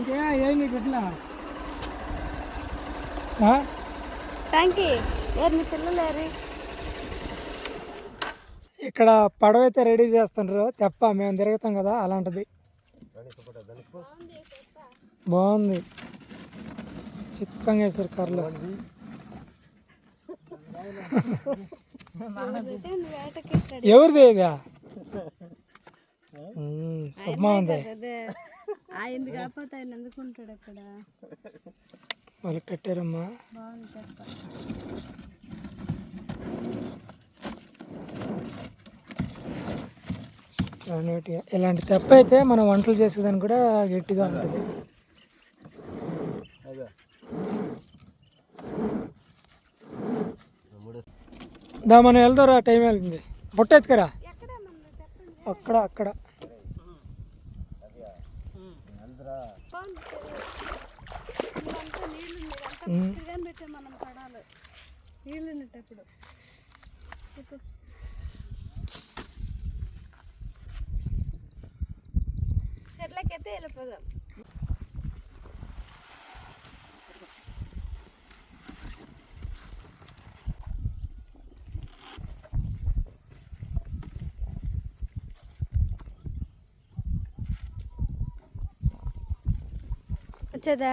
Okay ఏం నీకు ఎట్లా థ్యాంక్ యూ ఏరు మీ పిల్లలేరు ఇక్కడ పడవ అయితే రెడీ చేస్తుండ్రు తెప్ప మేము తిరుగుతాం కదా అలాంటిది. బాగుంది. చిక్కంగా వేసారు కర్రలు. ఎవరిది ఇది? సుమ్మా ఉంది. ఆయన కాకపోతే ఆయన ఎందుకుంటాడు అక్కడ? వాళ్ళు కట్టారమ్మా. బాగుంది నీట్గా ఇలాంటి తెప్ప అయితే మనం వంటలు చేసేదానికి కూడా గట్టిగా ఉంటుంది. దా మనం వెళ్తారా టైం వెళ్తుంది బుట్ట ఎత్తుకరా. ఎక్కడ మన చెప్పండి అక్కడ అక్కడ. నీళ్ళు పెట్టే మనం పడాలి. నీళ్ళు ఉన్నట్టప్పుడు వెళ్ళిపోదాం. వచ్చేదా?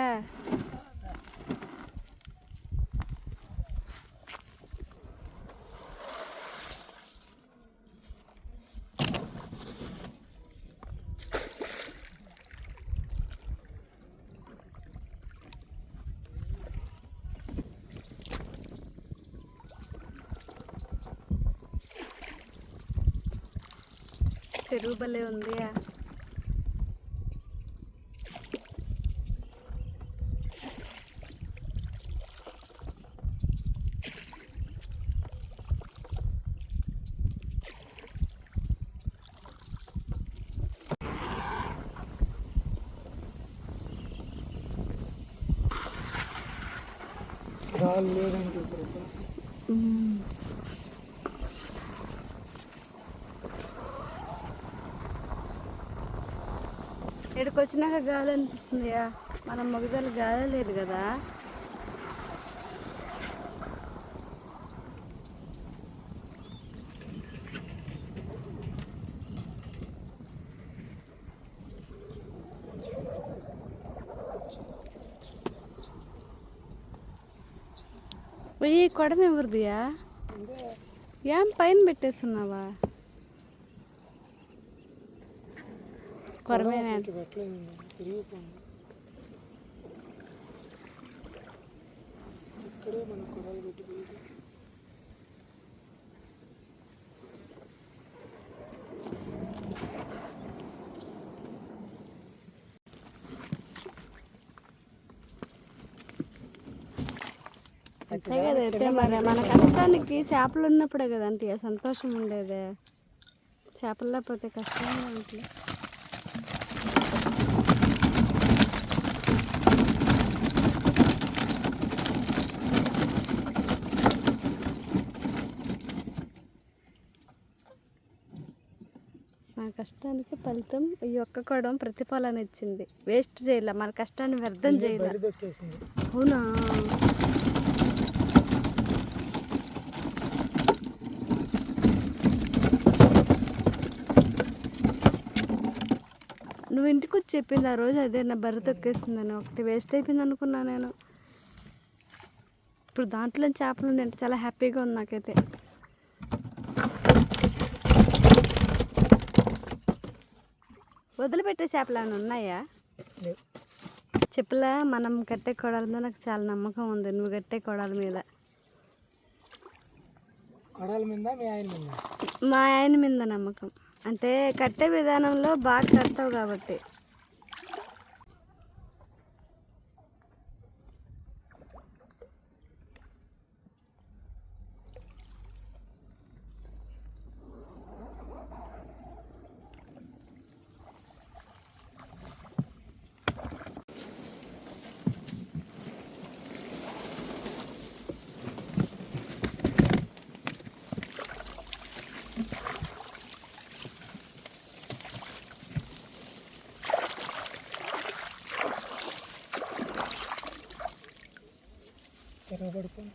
చెరువు భలే ఉంది రాళ్ళు లేదంటే ఇక్కడికి వచ్చినాక గాలి అనిపిస్తుందియా? మనం మగదాలు గాలి లేదు కదా? పోయి కొడం ఎవరిదియా? ఏం పైన పెట్టేస్తున్నావా? కొరమేనా ఇక్కడే మన అంతే కదా అయితే మరి మన కష్టానికి చేపలు ఉన్నప్పుడే కదంటే సంతోషం ఉండేదే. చేపలు లేకపోతే కష్టంగా ఉంటుంది మన కష్టానికి ఫలితం ఈ ఒక్క కొడం ప్రతిఫలాన్ని ఇచ్చింది. వేస్ట్ చేయలే మన కష్టాన్ని వ్యర్థం చేయలే. బరి దొక్కేసింది అవునా? నువ్వు ఇంటికి వచ్చి చెప్పింది ఆ రోజు అదే నా బర్రె తొక్కేసిందని. ఒకటి వేస్ట్ అయిపోయింది అనుకున్నా నేను. ఇప్పుడు దాంట్లో చేపలు ఉండి అంటే చాలా హ్యాపీగా ఉంది నాకైతే. వదిలిపెట్టే చేపలు ఏమైనా ఉన్నాయా. చెప్పులా మనం కట్టే కొడాల మీద నాకు చాలా నమ్మకం ఉంది. నువ్వు కట్టే కొడాల మీద. కొడాల మీద మీ ఆయన మీద? మా ఆయన మీద నమ్మకం. అంటే కట్టే విధానంలో బాగా కడతావు కాబట్టి.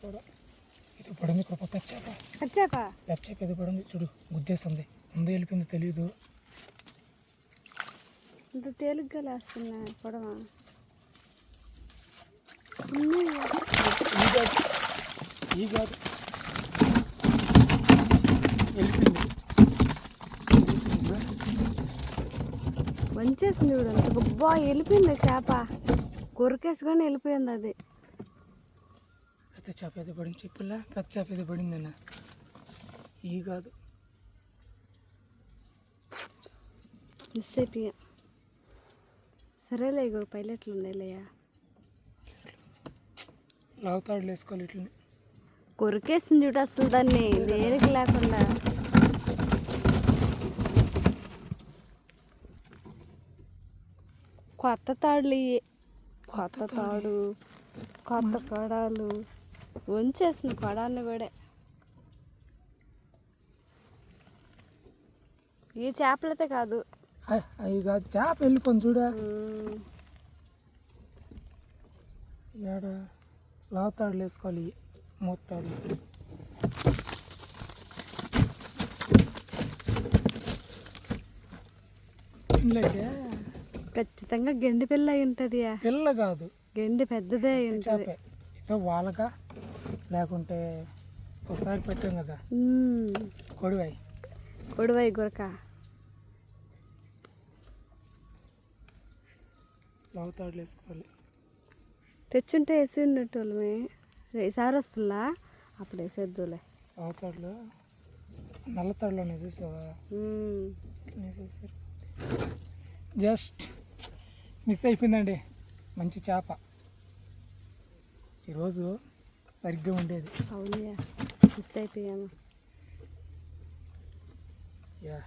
కూడా ఇది పడింది కృప. పెచ్చాప. వచ్చాక పెచ్చాప ఇది పడింది. చూడు గుద్దేస్తుంది. ముందు వెళ్ళిపోయింది తెలియదు ఇంత తేలిగ్గా లేస్తున్నా పొడవ. ఈ కాదు వెళ్ళిపోయింది వంచేసింది చూడు అంత. గొప్ప వెళ్ళిపోయింది చేప. కొరికేసుకొని వెళ్ళిపోయింది అది. చేప అయితే పడింది. చెప్పులా పెద్ద చేప అయితే పడింది అన్న ఈ కాదు. మిస్ అయిపోయా సరేలే ఇగో పైలట్లు ఉండేలేయా లావుతాడు వేసుకోవాలి ఇట్లని. కొరికేసింది చూడు అసలు దాన్ని. దేనికి లేకుండా. కొత్త తాడులు. కొత్త తాడు. కొత్త కొడాలు వంచేసింది కొడాన్ని కూడా. ఈ చేపలైతే కాదు. అవి కాదు చేప వెళ్ళిపోయింది చూడా. ఏడ? లావుతాడు వేసుకోవాలి మూతాడు పిల్లకే ఖచ్చితంగా గెండి పిల్ల అయి ఉంటుంది పిల్ల కాదు. గెండి పెద్దదే అయి ఉంటుంది. వాళ్ళగా లేకుంటే ఒకసారి పెట్టాం కదా. ఉమ్, కొడివాయి కొడువై గురక. లావుతాడు వేసుకోవాలి. తెచ్చుంటే వేసి ఉండేటోళ్ళమే. ఈసారి వస్తుందా? అప్పుడు వేసేద్దులే. లావుతాడులో? నల్లతాడులోనే చూసావా? వేసేసారు జస్ట్ మిస్ అయిపోయిందండి. మంచి చేప. ఈరోజు సరిగ్గా ఉండేది. అవునయ్యా మిస్ అయిపోయాము యా.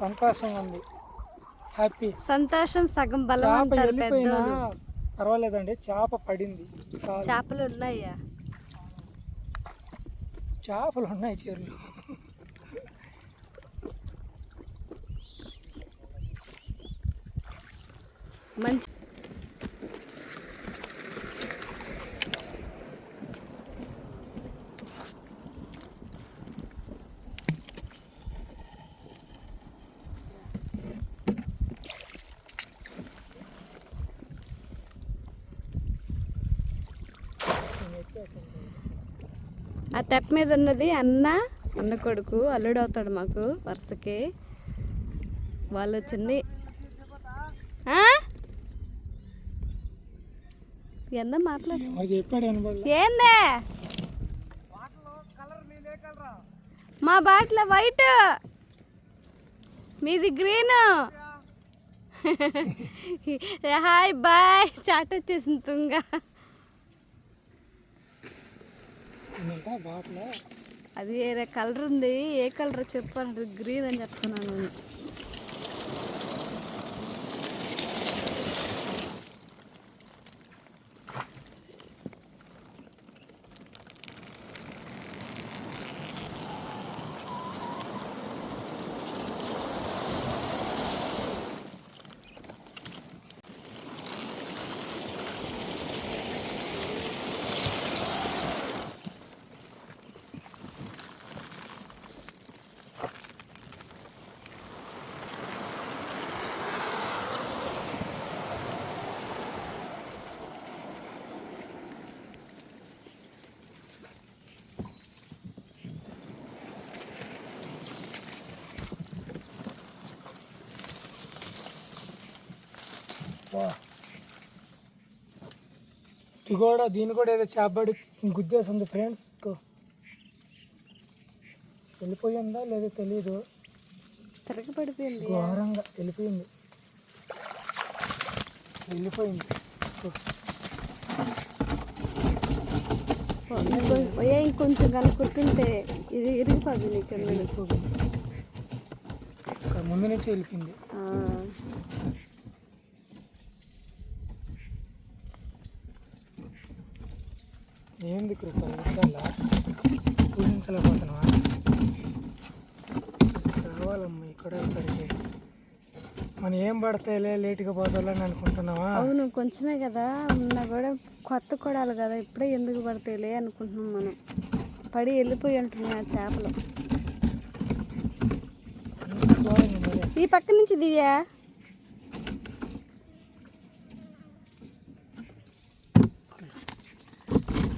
సంతోషంగా ఉంది. హ్యాపీ. సంతోషం సగం బలం అంటారు వెళ్ళిపోయినా పర్వాలేదండి చేప పడింది. చాలు. చేపలు ఉన్నాయ్యా చేపలు ఉన్నాయి చీరలు మంచి ఆ తెప్ప మీద ఉన్నది అన్న అన్న కొడుకు అల్లుడు అవుతాడు మాకు వరుసకి. వాళ్ళు వచ్చింది ఆ? ఎంత మాట్లాడు. ఏందే? మా బాటిల్ వైట్. మీది గ్రీన్. Hi boy. చాట్ వచ్చేసింది తుంగ. అది వేరే కలర్ ఉంది. ఏ కలర్ చెప్పాను గ్రీన్ అని చెప్తున్నాను. ఇది కూడా దీన్ని కూడా ఏదో చేపడి గుద్దేసింది ఫ్రెండ్స్ వెళ్ళిపోయిందా లేదో తెలియదు తిరగబడిపోయింది. ఘోరంగా వెళ్ళిపోయింది. వెళ్ళిపోయింది. పోయే ఇంకొంచెం కనుక్కుంటుంటే ఇది ఇరిగిపోదు నీకు ముందు నుంచి వెళ్ళిపోయింది ఆ, ఏంది కృప ఊహించాలా ఊహించలేకపోతున్నావా రావాలి పోవాలమ్మా ఇక్కడ ఇక్కడికి ఏం పడతాయిలే లేటుగా పోతాలని అనుకుంటున్నావా? అవును కొంచెమే కదా. ఉన్నా కూడా కొత్త కొడాలి కదా. ఇప్పుడే ఎందుకు పడతాయిలే అనుకుంటున్నాం మనం. పడి వెళ్ళిపోయి ఉంటున్నాయి ఆ చేపలు. ఈ పక్క నుంచి దియా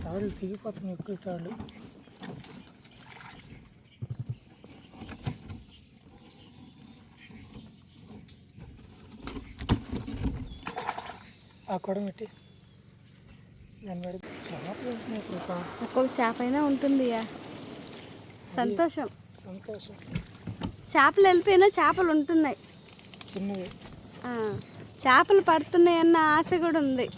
తాడులు తెగిపోతున్నాయి ఎక్కువ తాళ్ళు. ఆ కొడం పెట్టి ఒక్కొక్క చేప అయినా ఉంటుంది. సంతోషం. సంతోషం. చేపలు వెళ్ళిపోయినా చేపలు ఉంటున్నాయి. చిన్నవి. చేపలు పడుతున్నాయి అన్న ఆశ కూడా ఉంది.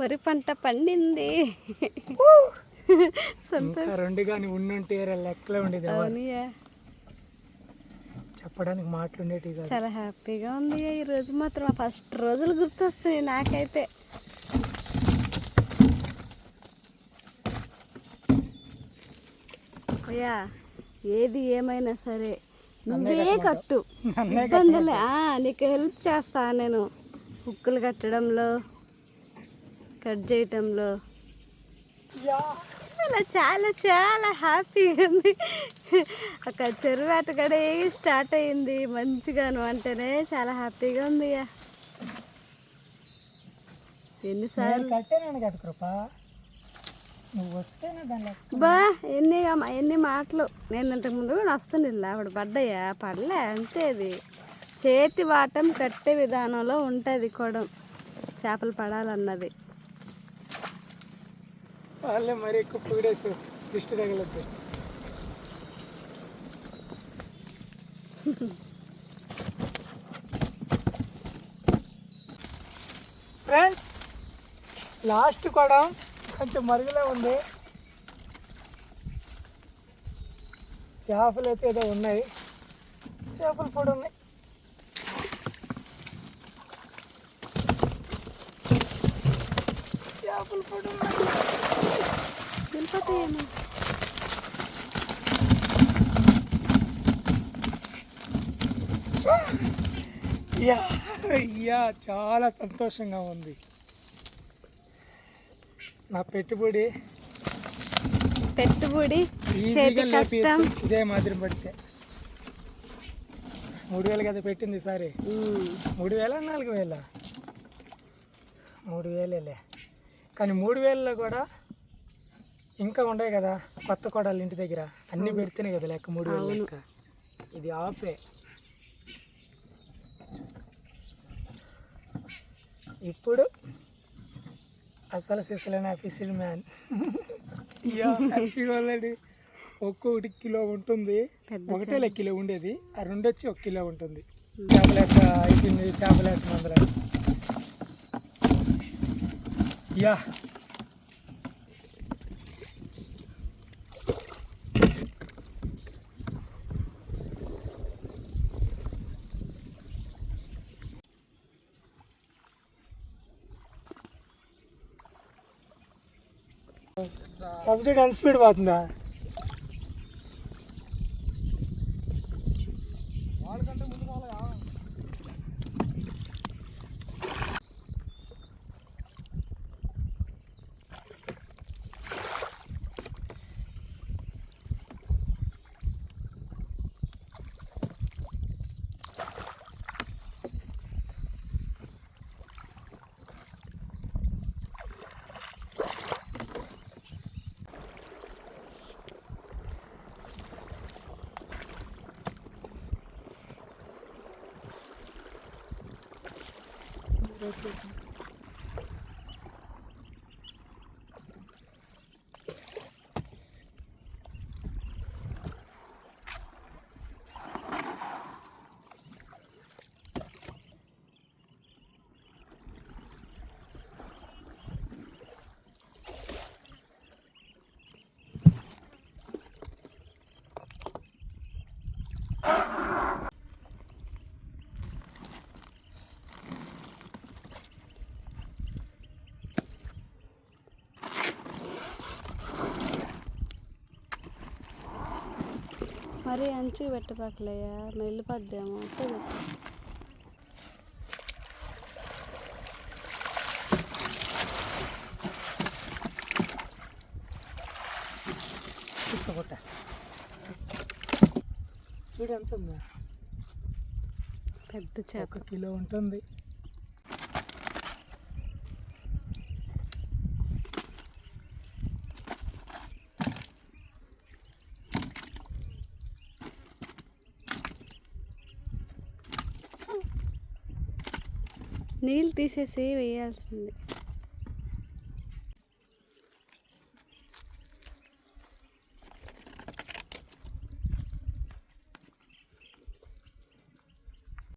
వరి పంట పండింది. రెండు కానీ ఉండుంటే లెక్కలే ఉండేది చెప్పడానికి మాటలు ఉండేటివి కాదు. చాలా హ్యాపీగా ఉంది. ఈ రోజు మాత్రం ఫస్ట్ రోజులు గుర్తొస్తాయి నాకైతే. అయ్యా ఏది ఏమైనా సరే. నువ్వే కట్టు. ఇబ్బందులే. ఆ, నీకు హెల్ప్ చేస్తా నేను. హుక్కులు కట్టడంలో కట్ చేయటంలో. చాలా చాలా చాలా హ్యాపీగా ఉంది. అక్కడ చెరువేట కూడా స్టార్ట్ అయింది. మంచిగాను అంటేనే చాలా హ్యాపీగా ఉంది. ఎన్నిసార్లు నేను కట్టాను కదా కృప నువ్వు వస్తేనే దాని లెక్క బా ఎన్ని ఎన్ని మాటలు. నేను ఇంతకు ముందు కూడా వస్తుంది ఆవిడ పడ్డాయా పడలే అంతే అది చేతి వాటం కట్టే విధానంలో ఉంటుంది కొడం. చేపలు పడాలన్నది. వాళ్ళే మరి ఎక్కువ పొగిడేసి దిష్టి తగలద్దు ఫ్రెండ్స్ లాస్ట్ కూడా. కొంచెం మరుగులో ఉంది. చేపలు అయితే ఏదో ఉన్నాయి. చేపలు కూడా ఉన్నాయి చేపలు కూడా ఉన్నాయి యా చాలా సంతోషంగా ఉంది. నా పెట్టుబడి పెట్టుబడి ఈజీగా కష్టం. ఇదే మాదిరి పడితే. మూడు వేలు కదా పెట్టింది ఉమ్, మూడు వేల నాలుగు వేల? మూడు వేలేలే. కానీ మూడు వేలలో కూడా ఇంకా ఉండవు కదా కొత్త కొడాలి ఇంటి దగ్గర. అన్నీ పెడితేనే కదా లెక్క మూడు వేలు లెక్క. ఇది ఆఫే. ఇప్పుడు అసలు సిసలైన ఫిషింగ్ మ్యాన్. ఒక్కొక్కటి కిలో ఉంటుంది. ఒకటే లెక్క కిలో ఉండేది. ఆ రెండు వచ్చి ఒక కిలో ఉంటుంది. చేపల లెక్క అయిపోయింది చేపల లెక్క మందర యా సబ్సిడీ ఎంత స్పీడ్ పోతుందా ఓకే మరి అంచుకు పెట్టబాకలయ్యా పెట్టు తీసుకోబట్ట చూడు ఎంత పెద్ద చేప. కిలో ఉంటుంది. తీసేసి వేయాల్సింది